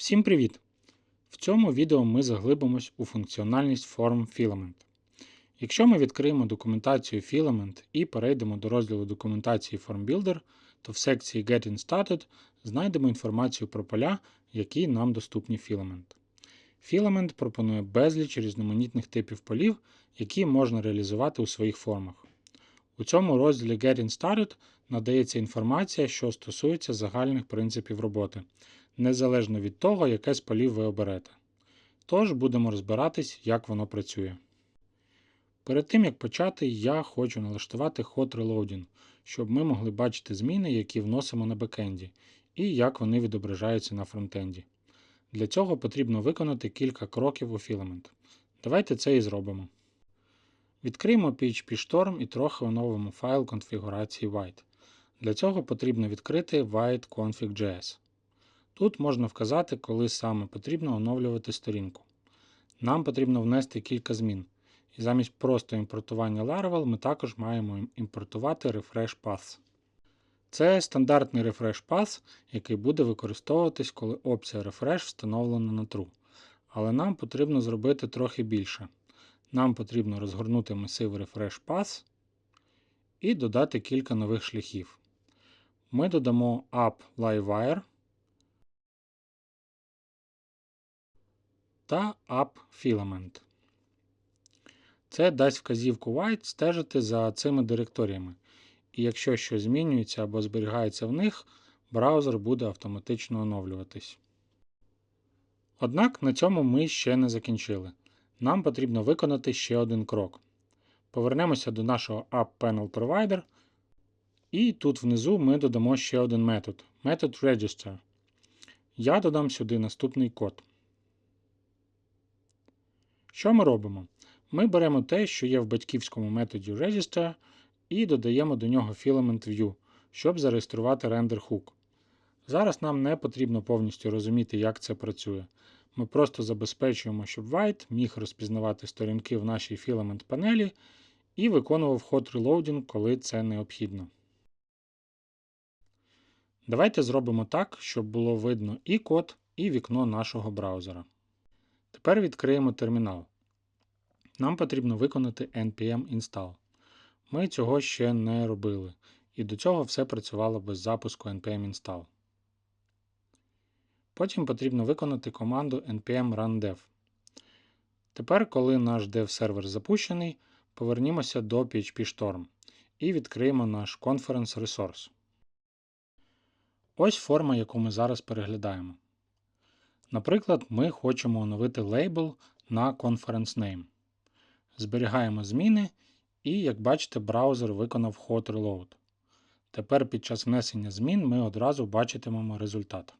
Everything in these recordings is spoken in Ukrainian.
Всім привіт! В цьому відео ми заглибимось у функціональність Form Filament. Якщо ми відкриємо документацію Filament і перейдемо до розділу документації FormBuilder, то в секції Getting Started знайдемо інформацію про поля, які нам доступні Filament. Filament пропонує безліч різноманітних типів полів, які можна реалізувати у своїх формах. У цьому розділі Getting Started надається інформація, що стосується загальних принципів роботи, незалежно від того, яке з полів ви оберете. Тож будемо розбиратись, як воно працює. Перед тим як почати, я хочу налаштувати Hot Reloading, щоб ми могли бачити зміни, які вносимо на бекенді, і як вони відображаються на фронтенді. Для цього потрібно виконати кілька кроків у Filament. Давайте це і зробимо. Відкриємо PHP Storm і трохи оновимо файл конфігурації White. Для цього потрібно відкрити white.config.js. Тут можна вказати, коли саме потрібно оновлювати сторінку. Нам потрібно внести кілька змін. І замість просто імпортування Laravel ми також маємо імпортувати refresh path. Це стандартний refresh path, який буде використовуватись, коли опція refresh встановлена на true. Але нам потрібно зробити трохи більше. Нам потрібно розгорнути масив refresh path і додати кілька нових шляхів. Ми додамо app livewire та filament. Це дасть вказівку White стежити за цими директоріями. І якщо щось змінюється або зберігається в них, браузер буде автоматично оновлюватись. Однак на цьому ми ще не закінчили. Нам потрібно виконати ще один крок. Повернемося до нашого App Panel Provider. І тут внизу ми додамо ще один метод метод Register. Я додам сюди наступний код. Що ми робимо? Ми беремо те, що є в батьківському методі Register, і додаємо до нього Filament View, щоб зареєструвати рендер hook. Зараз нам не потрібно повністю розуміти, як це працює. Ми просто забезпечуємо, щоб White міг розпізнавати сторінки в нашій Filament панелі і виконував hot reloading, коли це необхідно. Давайте зробимо так, щоб було видно і код, і вікно нашого браузера. Тепер відкриємо термінал. Нам потрібно виконати npm install. Ми цього ще не робили, і до цього все працювало без запуску npm install. Потім потрібно виконати команду npm rundev. Тепер, коли наш dev-сервер запущений, повернімося до PHP Storm і відкриємо наш Conference Resource. Ось форма, яку ми зараз переглядаємо. Наприклад, ми хочемо оновити лейбл на Conference Name. Зберігаємо зміни, і, як бачите, браузер виконав hot reload. Тепер під час внесення змін ми одразу бачитимемо результат.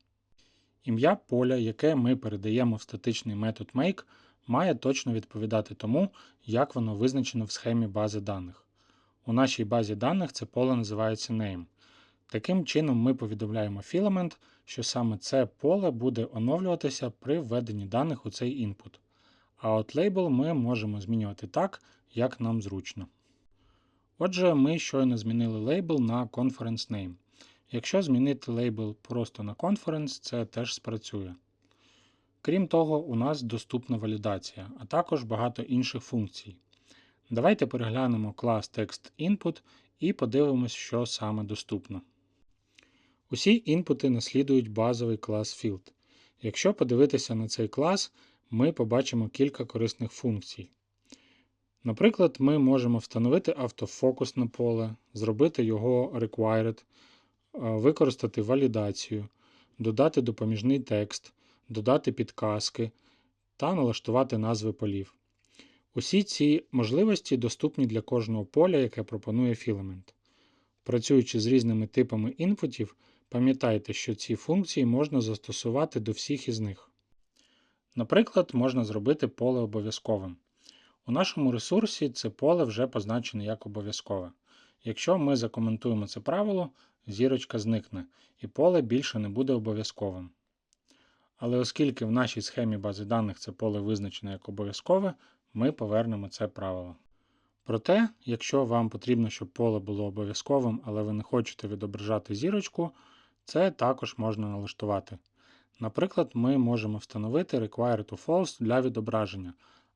Ім'я поля, яке ми передаємо в статичний метод make, має точно відповідати тому, як воно визначено в схемі бази даних. У нашій базі даних це поле називається name. Таким чином, ми повідомляємо Filament, що саме це поле буде оновлюватися при введенні даних у цей інпут. А от лейбл ми можемо змінювати так, як нам зручно. Отже, ми щойно змінили лейбл на Conference Name. Якщо змінити лейбл просто на Conference, це теж спрацює. Крім того, у нас доступна валідація, а також багато інших функцій. Давайте переглянемо клас TextInput і подивимось, що саме доступно. Усі інпути наслідують базовий клас Field. Якщо подивитися на цей клас, ми побачимо кілька корисних функцій. Наприклад, ми можемо встановити автофокус на поле, зробити його required, використати валідацію, додати допоміжний текст, додати підказки та налаштувати назви полів. Усі ці можливості доступні для кожного поля, яке пропонує Filament. Працюючи з різними типами інпутів, пам'ятайте, що ці функції можна застосувати до всіх із них. Наприклад, можна зробити поле обов'язковим. У нашому ресурсі це поле вже позначене як обов'язкове. Якщо ми закоментуємо це правило, зірочка зникне, і поле більше не буде обов'язковим. Але оскільки в нашій схемі бази даних це поле визначено як обов'язкове, ми повернемо це правило. Проте, якщо вам потрібно, щоб поле було обов'язковим, але ви не хочете відображати зірочку, це також можна налаштувати. Наприклад, ми можемо встановити require to false для відображення,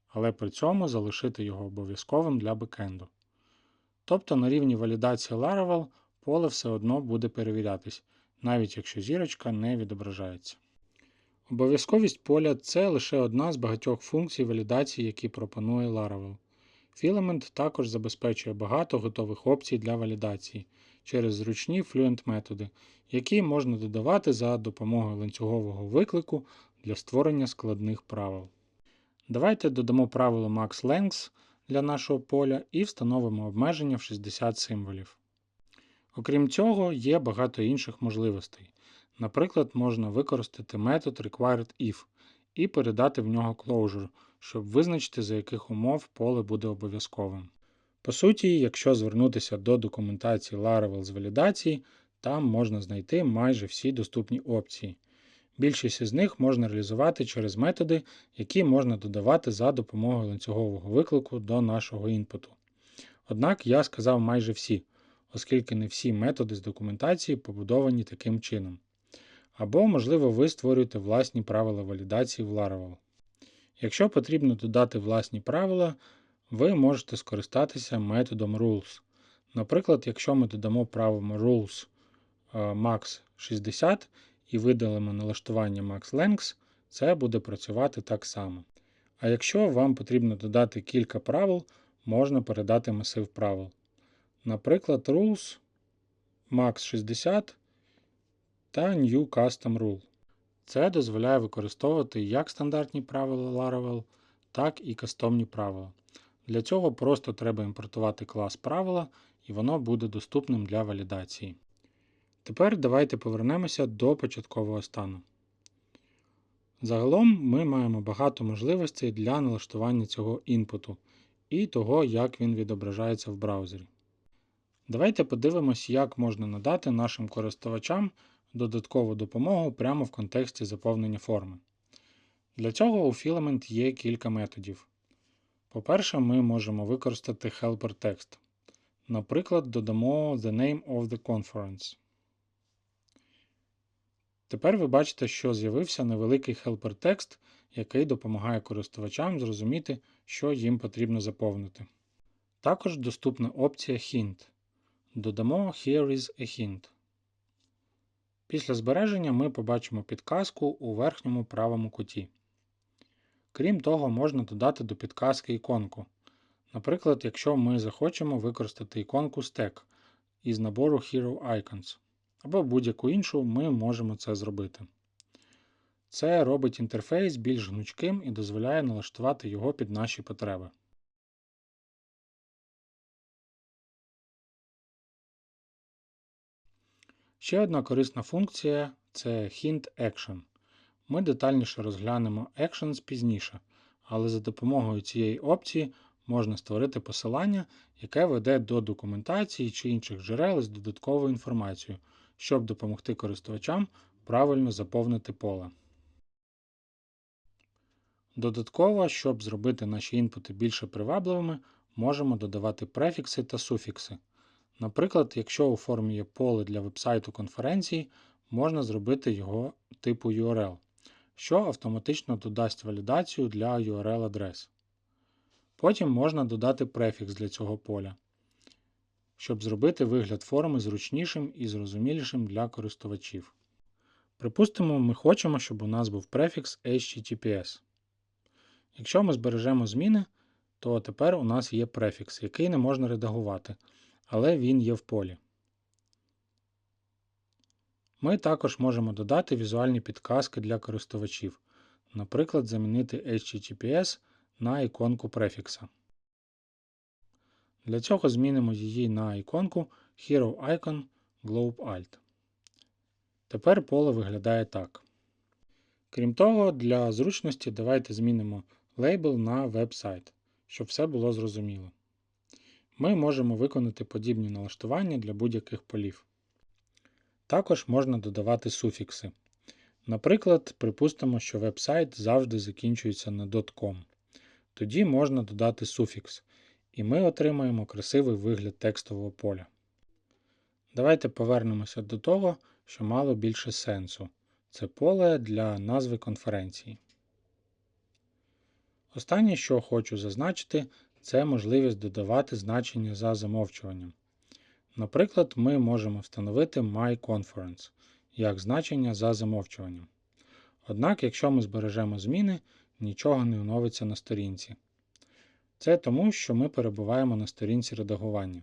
але при цьому залишити його обов'язковим для бекенду. Тобто на рівні валідації Laravel поле все одно буде перевірятись, навіть якщо зірочка не відображається. Обов'язковість поля це лише одна з багатьох функцій валідації, які пропонує Laravel. Filament також забезпечує багато готових опцій для валідації через зручні Fluent методи, які можна додавати за допомогою ланцюгового виклику для створення складних правил. Давайте додамо правило MaxLength для нашого поля і встановимо обмеження в 60 символів. Окрім цього, є багато інших можливостей. Наприклад, можна використати метод requiredIf і передати в нього closure, щоб визначити, за яких умов поле буде обов'язковим. По суті, якщо звернутися до документації Laravel з валідації, там можна знайти майже всі доступні опції. Більшість із них можна реалізувати через методи, які можна додавати за допомогою ланцюгового виклику до нашого інпуту. Однак я сказав майже всі, оскільки не всі методи з документації побудовані таким чином. Або, можливо, ви створюєте власні правила валідації в Laravel. Якщо потрібно додати власні правила, ви можете скористатися методом rules. Наприклад, якщо ми додамо правило rules е, max 60 і видалимо налаштування max length, це буде працювати так само. А якщо вам потрібно додати кілька правил, можна передати масив правил. Наприклад, rules max 60 та New Custom Rule. Це дозволяє використовувати як стандартні правила Laravel, так і кастомні правила. Для цього просто треба імпортувати клас правила, і воно буде доступним для валідації. Тепер давайте повернемося до початкового стану. Загалом ми маємо багато можливостей для налаштування цього інпуту і того, як він відображається в браузері. Давайте подивимось, як можна надати нашим користувачам додаткову допомогу прямо в контексті заповнення форми. Для цього у Filament є кілька методів. По-перше, ми можемо використати helper text. Наприклад, додамо The name of the conference. Тепер ви бачите, що з'явився невеликий helper text, який допомагає користувачам зрозуміти, що їм потрібно заповнити. Також доступна опція Hint. Додамо Here is a hint. Після збереження ми побачимо підказку у верхньому правому куті. Крім того, можна додати до підказки іконку. Наприклад, якщо ми захочемо використати іконку Stack із набору Hero Icons, або будь-яку іншу, ми можемо це зробити. Це робить інтерфейс більш гнучким і дозволяє налаштувати його під наші потреби. Ще одна корисна функція це Hint Action. Ми детальніше розглянемо Actions пізніше, але за допомогою цієї опції можна створити посилання, яке веде до документації чи інших джерел з додатковою інформацією, щоб допомогти користувачам правильно заповнити поле. Додатково, щоб зробити наші інпути більше привабливими, можемо додавати префікси та суфікси. Наприклад, якщо у формі є поле для вебсайту конференції, можна зробити його типу URL, що автоматично додасть валідацію для URL-адрес. Потім можна додати префікс для цього поля, щоб зробити вигляд форми зручнішим і зрозумілішим для користувачів. Припустимо, ми хочемо, щоб у нас був префікс HTTPS. Якщо ми збережемо зміни, то тепер у нас є префікс, який не можна редагувати але він є в полі. Ми також можемо додати візуальні підказки для користувачів, наприклад, замінити HTTPS на іконку префікса. Для цього змінимо її на іконку Hero Icon Globe Alt. Тепер поле виглядає так. Крім того, для зручності давайте змінимо лейбл на веб-сайт, щоб все було зрозуміло. Ми можемо виконати подібні налаштування для будь-яких полів. Також можна додавати суфікси. Наприклад, припустимо, що веб-сайт завжди закінчується на .com. Тоді можна додати суфікс, і ми отримаємо красивий вигляд текстового поля. Давайте повернемося до того, що мало більше сенсу. це поле для назви конференції. Останнє, що хочу зазначити, це можливість додавати значення за замовчуванням. Наприклад, ми можемо встановити MyConference як значення за замовчуванням. Однак, якщо ми збережемо зміни, нічого не оновиться на сторінці. Це тому, що ми перебуваємо на сторінці редагування.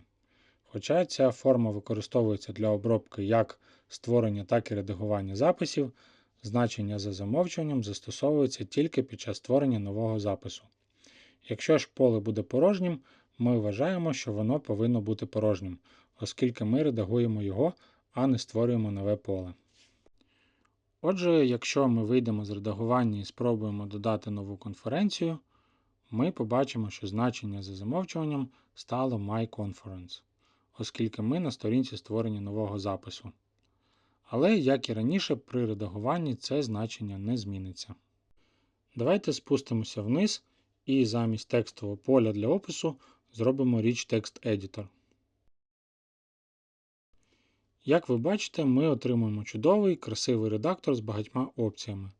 Хоча ця форма використовується для обробки як створення, так і редагування записів, значення за замовчуванням застосовується тільки під час створення нового запису. Якщо ж поле буде порожнім, ми вважаємо, що воно повинно бути порожнім, оскільки ми редагуємо його, а не створюємо нове поле. Отже, якщо ми вийдемо з редагування і спробуємо додати нову конференцію, ми побачимо, що значення за замовчуванням стало MyConference, оскільки ми на сторінці створення нового запису. Але, як і раніше, при редагуванні це значення не зміниться. Давайте спустимося вниз і замість текстового поля для опису зробимо Rich Text Editor. Як ви бачите, ми отримуємо чудовий, красивий редактор з багатьма опціями.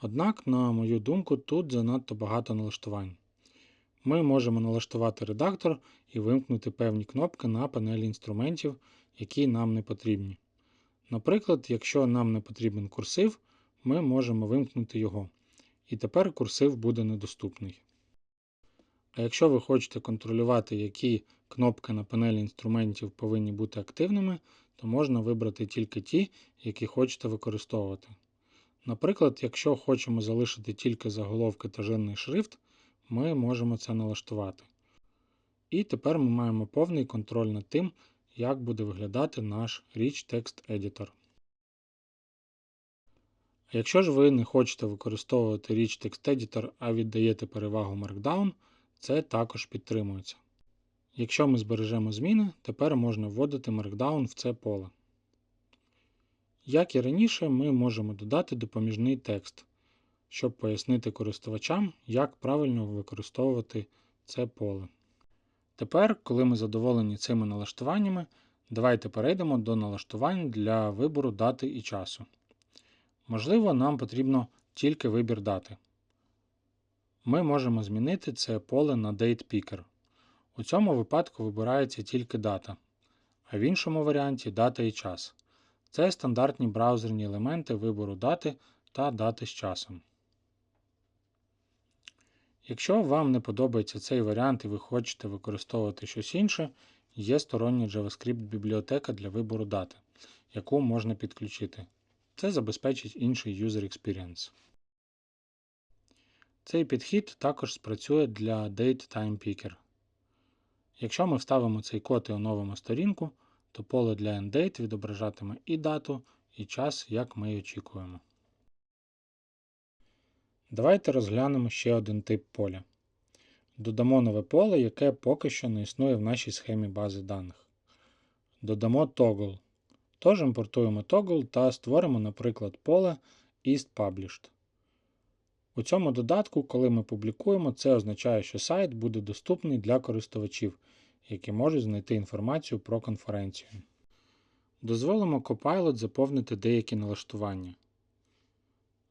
Однак, на мою думку, тут занадто багато налаштувань. Ми можемо налаштувати редактор і вимкнути певні кнопки на панелі інструментів, які нам не потрібні. Наприклад, якщо нам не потрібен курсив, ми можемо вимкнути його. І тепер курсив буде недоступний. А якщо ви хочете контролювати, які кнопки на панелі інструментів повинні бути активними, то можна вибрати тільки ті, які хочете використовувати. Наприклад, якщо хочемо залишити тільки заголовки та жирний шрифт, ми можемо це налаштувати. І тепер ми маємо повний контроль над тим, як буде виглядати наш Rich Text Editor. Якщо ж ви не хочете використовувати Rich Text Editor, а віддаєте перевагу Markdown, це також підтримується. Якщо ми збережемо зміни, тепер можна вводити Markdown в це поле. Як і раніше, ми можемо додати допоміжний текст, щоб пояснити користувачам, як правильно використовувати це поле. Тепер, коли ми задоволені цими налаштуваннями, давайте перейдемо до налаштувань для вибору дати і часу. Можливо, нам потрібно тільки вибір дати. Ми можемо змінити це поле на Date Picker. У цьому випадку вибирається тільки дата, а в іншому варіанті дата і час. Це стандартні браузерні елементи вибору дати та дати з часом. Якщо вам не подобається цей варіант і ви хочете використовувати щось інше, є стороння JavaScript бібліотека для вибору дати, яку можна підключити. Це забезпечить інший User Experience. Цей підхід також спрацює для Date Time Picker. Якщо ми вставимо цей код і оновимо сторінку, то поле для EndDate відображатиме і дату, і час, як ми й очікуємо. Давайте розглянемо ще один тип поля. Додамо нове поле, яке поки що не існує в нашій схемі бази даних. Додамо Toggle. Тож імпортуємо Toggle та створимо, наприклад, поле EastPublished. У цьому додатку, коли ми публікуємо, це означає, що сайт буде доступний для користувачів, які можуть знайти інформацію про конференцію. Дозволимо Copilot заповнити деякі налаштування.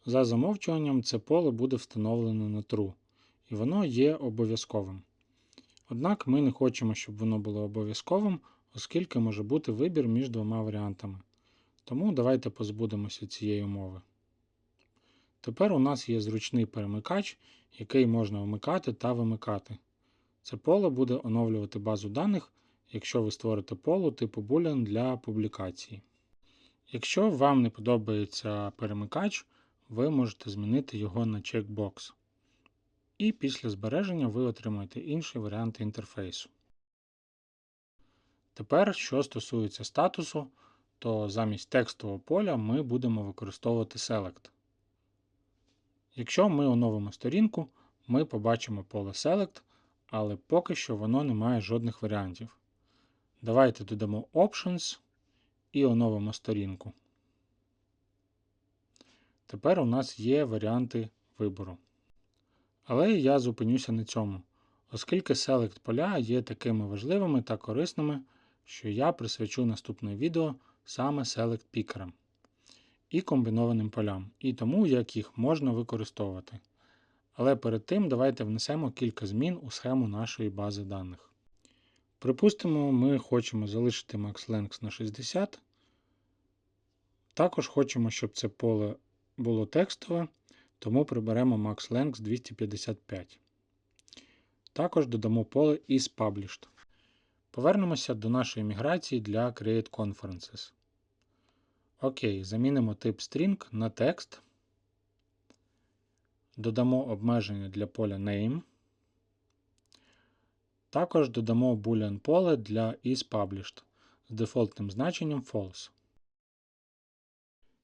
За замовчуванням, це поле буде встановлено на true, і воно є обов'язковим. Однак ми не хочемо, щоб воно було обов'язковим, оскільки може бути вибір між двома варіантами. Тому давайте позбудемося цієї умови. Тепер у нас є зручний перемикач, який можна вмикати та вимикати. Це поле буде оновлювати базу даних, якщо ви створите поле типу Boolean для публікації. Якщо вам не подобається перемикач, ви можете змінити його на чекбокс. І після збереження ви отримаєте інший варіант інтерфейсу. Тепер, що стосується статусу, то замість текстового поля ми будемо використовувати Select. Якщо ми оновимо сторінку, ми побачимо поле Select, але поки що воно не має жодних варіантів. Давайте додамо Options і оновимо сторінку. Тепер у нас є варіанти вибору. Але я зупинюся на цьому, оскільки Select поля є такими важливими та корисними, що я присвячу наступне відео саме Select пікерам. І комбінованим полям, і тому, як їх можна використовувати. Але перед тим давайте внесемо кілька змін у схему нашої бази даних. Припустимо, ми хочемо залишити MaxLength на 60. Також хочемо, щоб це поле було текстове, тому приберемо MaxLength 255. Також додамо поле isPublished. Повернемося до нашої міграції для Create Conferences. Окей, замінимо тип string на текст. Додамо обмеження для поля name. Також додамо boolean поле для isPublished з дефолтним значенням false.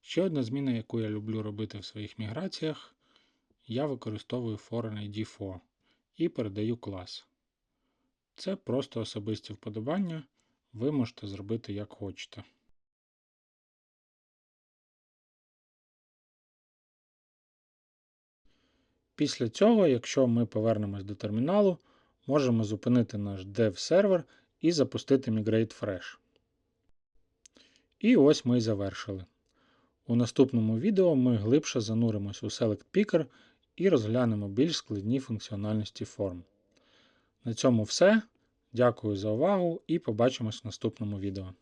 Ще одна зміна, яку я люблю робити в своїх міграціях, я використовую foreign-id4 і передаю клас. Це просто особисті вподобання, ви можете зробити як хочете. Після цього, якщо ми повернемось до терміналу, можемо зупинити наш dev сервер і запустити Migrate Fresh. І ось ми і завершили. У наступному відео ми глибше зануримось у Select Picker і розглянемо більш складні функціональності форм. На цьому все. Дякую за увагу і побачимось в наступному відео.